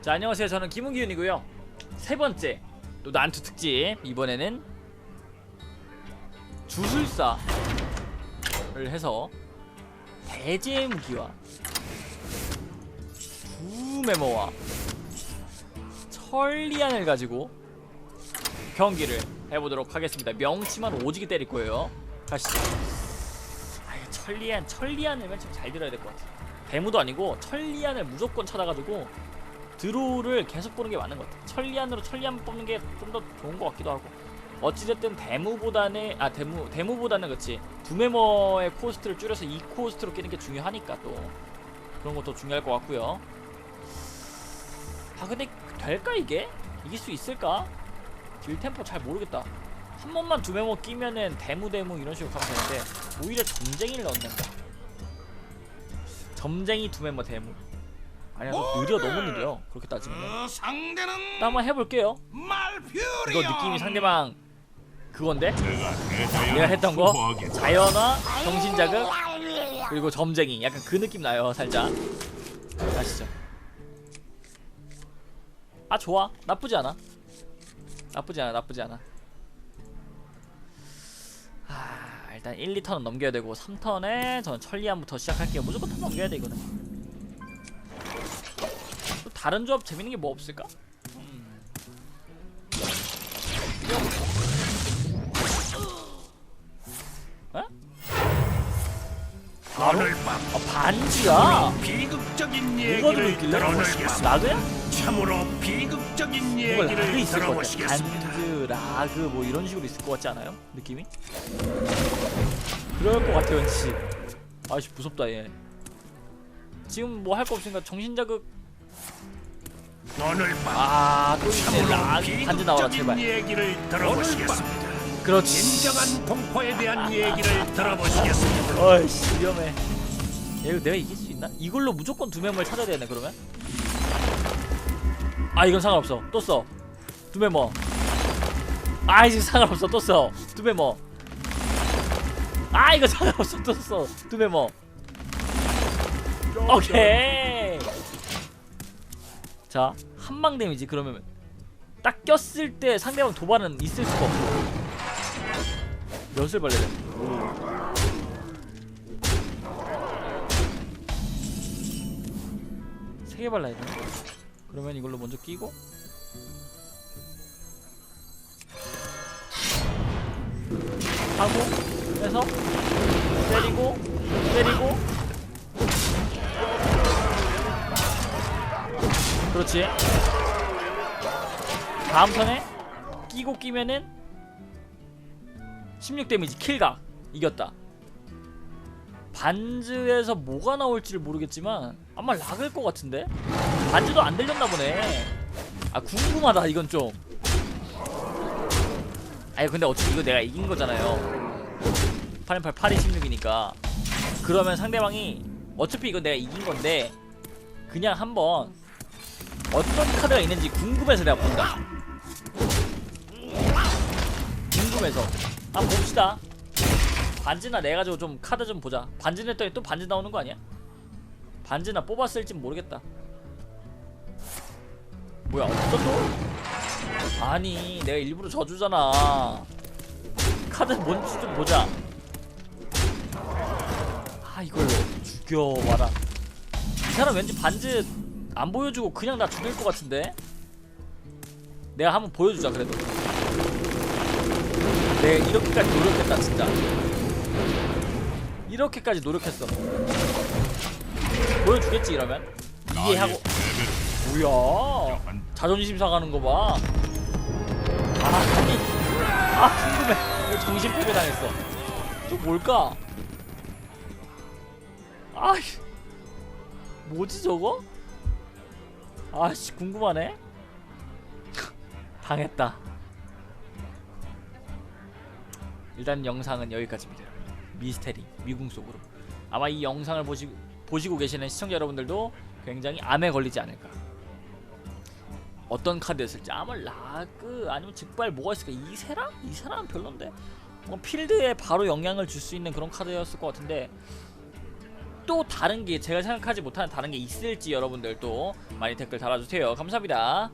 자 안녕하세요. 저는 김은기윤이고요. 세 번째 또 난투 특집. 이번에는 주술사를 해서 대지의 무기와 두 메모와 천리안을 가지고 경기를 해보도록 하겠습니다. 명치만 오지게 때릴 거예요. 가시죠. 아 천리안 천리안을 맨 처음 잘 들어야 될 것 같아 대무도 아니고 천리안을 무조건 찾아가지고 드로우를 계속 보는 게 맞는 것 같아. 천리안으로 천리안 뽑는 게 좀 더 좋은 것 같기도 하고. 어찌됐든 데무보다는 아 데무 데무보다는 그치 두메머의 코스트를 줄여서 이 코스트로 끼는 게 중요하니까 또 그런 것도 중요할 것 같고요. 아 근데 될까 이게 이길 수 있을까? 딜 템포 잘 모르겠다. 한 번만 두메머 끼면은 데무 데무 이런 식으로 가면 되는데 오히려 점쟁이를 넣는다. 점쟁이 두메머 데무. 아니야 너 느려 너무 느려. 그렇게 따지면 그 상대는 나 한번 해볼게요. 말퓨리온 이거 느낌이 상대방 그건데? 내가 대자연 내가 했던 거. 자연화 정신자극 그리고 점쟁이. 약간 그 느낌 나요 살짝. 아시죠? 아 좋아. 나쁘지 않아. 나쁘지 않아 나쁘지 않아. 아 일단 1, 2턴은 넘겨야 되고 3턴에 저는 천리안부터 시작할게요. 무조건 턴 넘겨야 돼 이거는. 또 다른 조합 재밌는 게 뭐 없을까? 음. 어? 바로? 오늘 밤 아 반지야? 비극적인 뭐가 얘기를 들어있길래? 들어보시겠습니다. 라그야? 참으로 비극적인 뭔가 라그 얘기를 있을 것 같아 들어보시겠습니다. 반즈, 라그 뭐 이런 식으로 있을 것 같지 않아요? 느낌이? 그럴 것 같아 왠지 아씨 무섭다 얘 지금 뭐 할 거 없으니까 정신 자극 오늘 밤 아또 있네 참으로 라그 반즈 나와라 제발. 얘기를 들어보시겠습니다. 그렇지. 진정한 공포에 대한 얘기를 들어보시겠습니다. 어이씨 위험해. 야, 이거 내가 이길 수 있나? 이걸로 무조건 두 멤버를 찾아야 되네 그러면? 아 이건 상관없어. 또써두 멤버. 아 이제 상관없어. 또써두 멤버. 아 이거 상관없어. 또써두 멤버. 오케이 자 한방 데미지 그러면 딱 꼈을 때 상대방 도발은 있을 수가 없어 몇을 발려야 돼? 세개 발라야 돼. 그러면 이걸로 먼저 끼고 하고 해서 때리고 때리고 그렇지. 다음 턴에 끼고 끼면은 16 데미지 킬각. 이겼다. 반즈에서 뭐가 나올지를 모르겠지만 아마 락일 것 같은데? 반즈도 안 들렸나 보네. 아 궁금하다 이건 좀. 아니 근데 어차피 이거 내가 이긴 거잖아요. 818 8이 16이니까. 그러면 상대방이 어차피 이건 내가 이긴 건데 그냥 한번 어떤 카드가 있는지 궁금해서 내가 본다 궁금해서 한번 봅시다 반지나 내 가지고 좀 카드 좀 보자. 반지 냈더니 또 반지 나오는 거 아니야? 반지나 뽑았을진 모르겠다. 뭐야 없어 또? 아니 내가 일부러 져주잖아. 카드 뭔지 좀 보자. 아 이걸 죽여봐라. 이 사람 왠지 반지 안 보여주고 그냥 나 죽일 것 같은데? 내가 한번 보여주자 그래도. 내가 이렇게까지 노력했다 진짜. 이렇게까지 노력했어. 보여주겠지 이러면 이해하고 뭐야 자존심 상하는 거 봐. 아 아니 아 궁금해. 이거 정신 패배 당했어. 저 뭘까? 아 뭐지 저거? 아씨 궁금하네. 당했다. 일단 영상은 여기까지입니다. 미스테리 미궁 속으로 아마 이 영상을 보시, 보시고 계시는 시청자 여러분들도 굉장히 암에 걸리지 않을까 어떤 카드였을지 아마 라그 아니면 즉발 뭐가 있을까 이세라? 이세라는 별론데 뭐 필드에 바로 영향을 줄 수 있는 그런 카드였을 것 같은데 또 다른 게 제가 생각하지 못하는 다른 게 있을지 여러분들 또 많이 댓글 달아주세요. 감사합니다